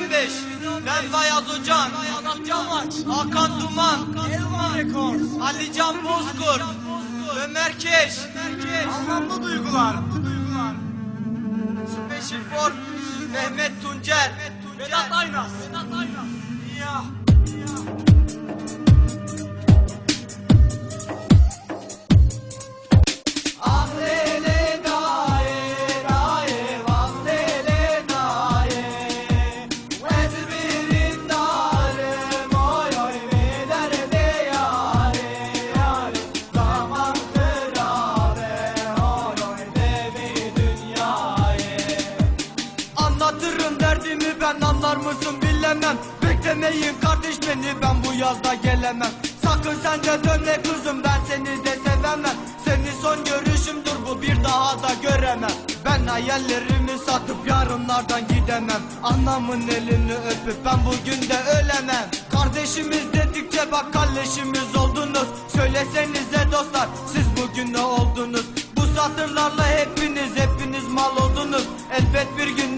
2015 Ben Bayaz Hocan. Azat Canlaç, Hakan Duman. Elvan Records, Ali Can Bozkurt. Ömer Keş. Anlamlı duygular. Special for Mehmet Tuncer. Vedat Aynaz, Vedat Aynaz. Ya. Anlar mısın bilemem. Beklemeyin kardeş beni ben bu yazda gelemem. Sakın sen de dönme kızım ben seni de sevemem. Seni son görüşümdür bu bir daha da göremem. Ben hayallerimi satıp yarınlardan gidemem. Anamın elini öpüp ben bugün de ölemem. Kardeşimiz dedikçe bak kalleşimiz oldunuz. Söylesenize dostlar siz bugün ne oldunuz? Bu satırlarla hepiniz hepiniz mal oldunuz. Elbet bir gün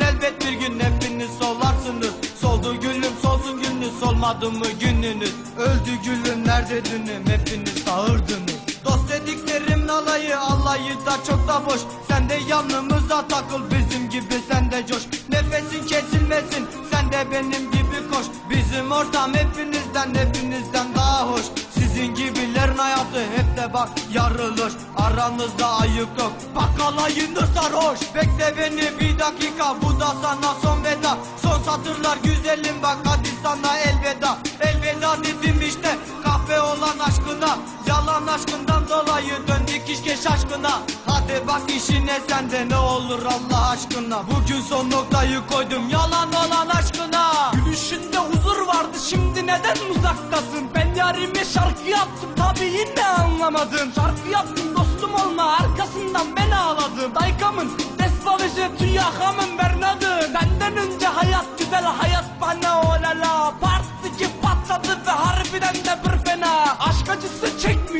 solmadı mı gününüz? Öldü gülüm nerede dünüm? Hepiniz sağırdınız. Dost dediklerim alayı alayı da çok da boş. Sen de yanımıza takıl bizim gibi sen de coş. Nefesin kesilmesin sen de benim gibi koş. Bizim ortam hepinizden hepinizden daha hoş. Sizin gibilerin hayatı hep de bak yarılır. Aranızda ayık yok Bak alayındır sarhoş. Bekle beni bir dakika bu da sana son veda. Son satırlar güzelim bak hadi sana elveda Elveda dedim işte. Kahve olan aşkına Yalan aşkından dolayı döndük işke şaşkına. Hadi bak işine sende ne olur Allah aşkına. Bugün son noktayı koydum yalan olan aşkına. Gülüşünde huzur vardı şimdi neden uzaktasın? Ben yarime şarkı yaptım tabi yine anlamadın? Şarkı yaptım dostum olma arkasından ben ağladım. Daykamın Despavesi Tüyakamın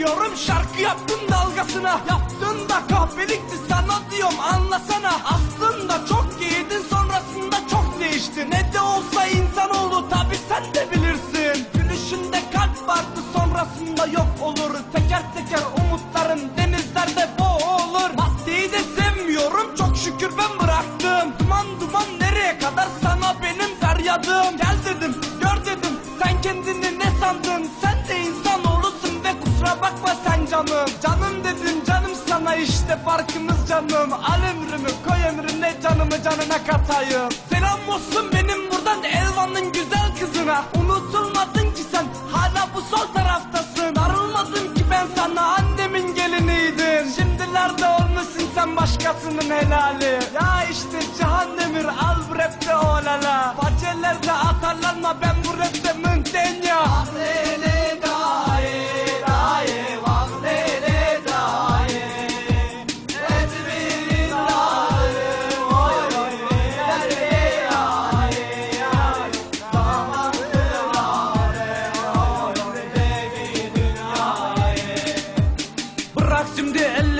çekmiyorum şarkı yaptım dalgasına. Yaptığın da kahpelikti sana diyorum anlasana. Aslında çok iyiydin sonrasında çok değiştin. Ne de olsa insanoğlu tabi sen de bilirsin. Gülüşünde kalp vardı sonrasında yok olur. Teker teker umutların denizlerde boğulur. Maddeyi de sevmiyorum çok şükür ben bıraktım. Duman duman nereye kadar sana benim feryadım Gel dedim gör dedim sen kendini ne sandın? Sen sen canım dedim canım sana işte farkımız canım. Al ömrümü koy ömrüne canımı canına katayım. Selam olsun benim buradan Elvan'ın güzel kızına. Unutulmadın ki sen hala bu sol taraftasın. Darılmadım ki ben sana annemin geliniydin Şimdilerde olmuşsun sen başkasının helali. Ya işte Cihan Demir al bu rapte olala. Facelerde atarlanma ben bu rapte müntenya Vahdele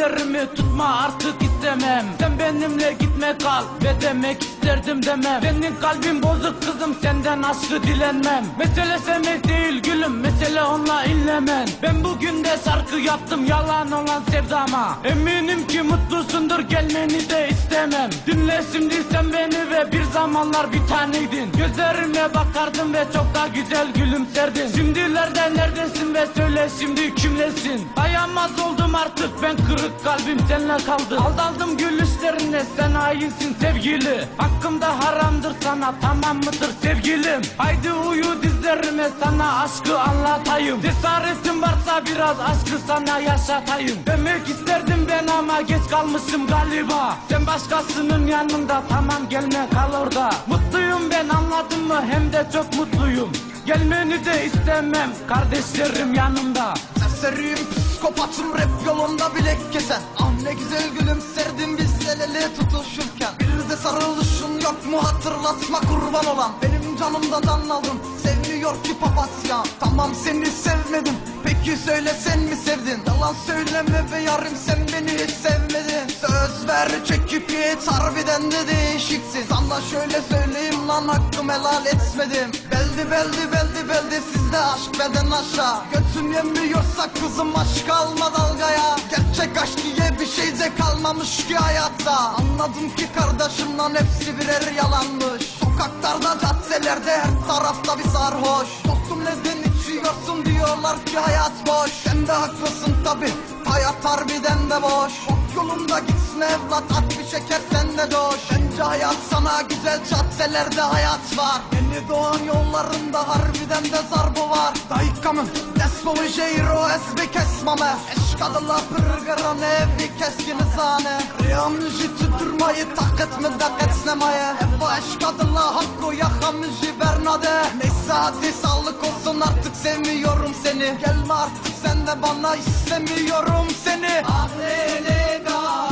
ellerimi tutma artık istemem. Sen benimle gitme kal ve demek isterdim demem. Senin kalbin bozuk kızım senden aşkı dilenmem. Mesele sevmek değil gülüm mesele onunla inlemen Ben bugün de şarkı yaptım yalan olan sevdama. Eminim ki mutlusundur gelmeni de istemem. Dinle şimdi sen beni ve bir zamanlar bir taneydin. Gözlerime bakardın ve çok daha güzel gülümserdin. Şimdilerde neredesin ve söyle şimdi kimlesin? Dayanmaz oldum artık ben kırık kalbim seninle kaldı Aldandım gülüşlerine sen hainsin sevgili Hakkımda haramdır sana tamam mıdır sevgilim? Haydi uyu dizlerime sana aşkı anlatayım. Cesaretin varsa biraz aşkı sana yaşatayım. Demek isterdim ben ama geç kalmışım galiba. Sen başkasının yanında tamam gelme kal orada. Mutluyum ben anladın mı? Hem de çok mutluyum. Gelmeni de istemem kardeşlerim yanımda. Serseriyim psikopatım rap yolunda bilek kesen. Ah ne güzel gülümserdin biz el ele tutuşurken sarılışın yok mu? Hatırlatma kurban olan. Benim canımdan can aldın. Sevmiyor ki papasya. Tamam seni sevmedim. Peki söyle sen mi sevdin? Yalan söyleme be yarim sen beni hiç sevmedin. Söz ver çekip git harbiden de değişiksin. Sana şöyle söyleyeyim lan hakkım helal etmedim Beldi beldi beldi beldi sizde aşk beden aşağı. Götüm yemiyorsa kızım aşk alma dalgaya. Gerçek aşk diye bir şey de kalmamış ki hayatta. Anladım ki kardeşim lan hepsi birer yalanmış. Sokaklarda caddelerde her tarafta bir sarhoş. Dostum neden içiyorsun diyorlar ki hayat boş. Sen de haklısın tabi hayat harbiden de boş yolunda gitsin evlat at bir şeker sen de doş Bence hayat sana güzel caddelerde hayat var. Yeni doğan yollarında harbiden de zarbu var. Dajkamın Despovi žeiro esbi kesmame Eşkadıla pırgara nevi keskini zane Riyamıcı tutturmayı tak etme dak etsnemeye Eva eşkadıla hakku yakamıcı bernade Neyse hadi sağlık olsun artık sevmiyorum seni. Gelme artık sen de bana istemiyorum seni. Ah lele da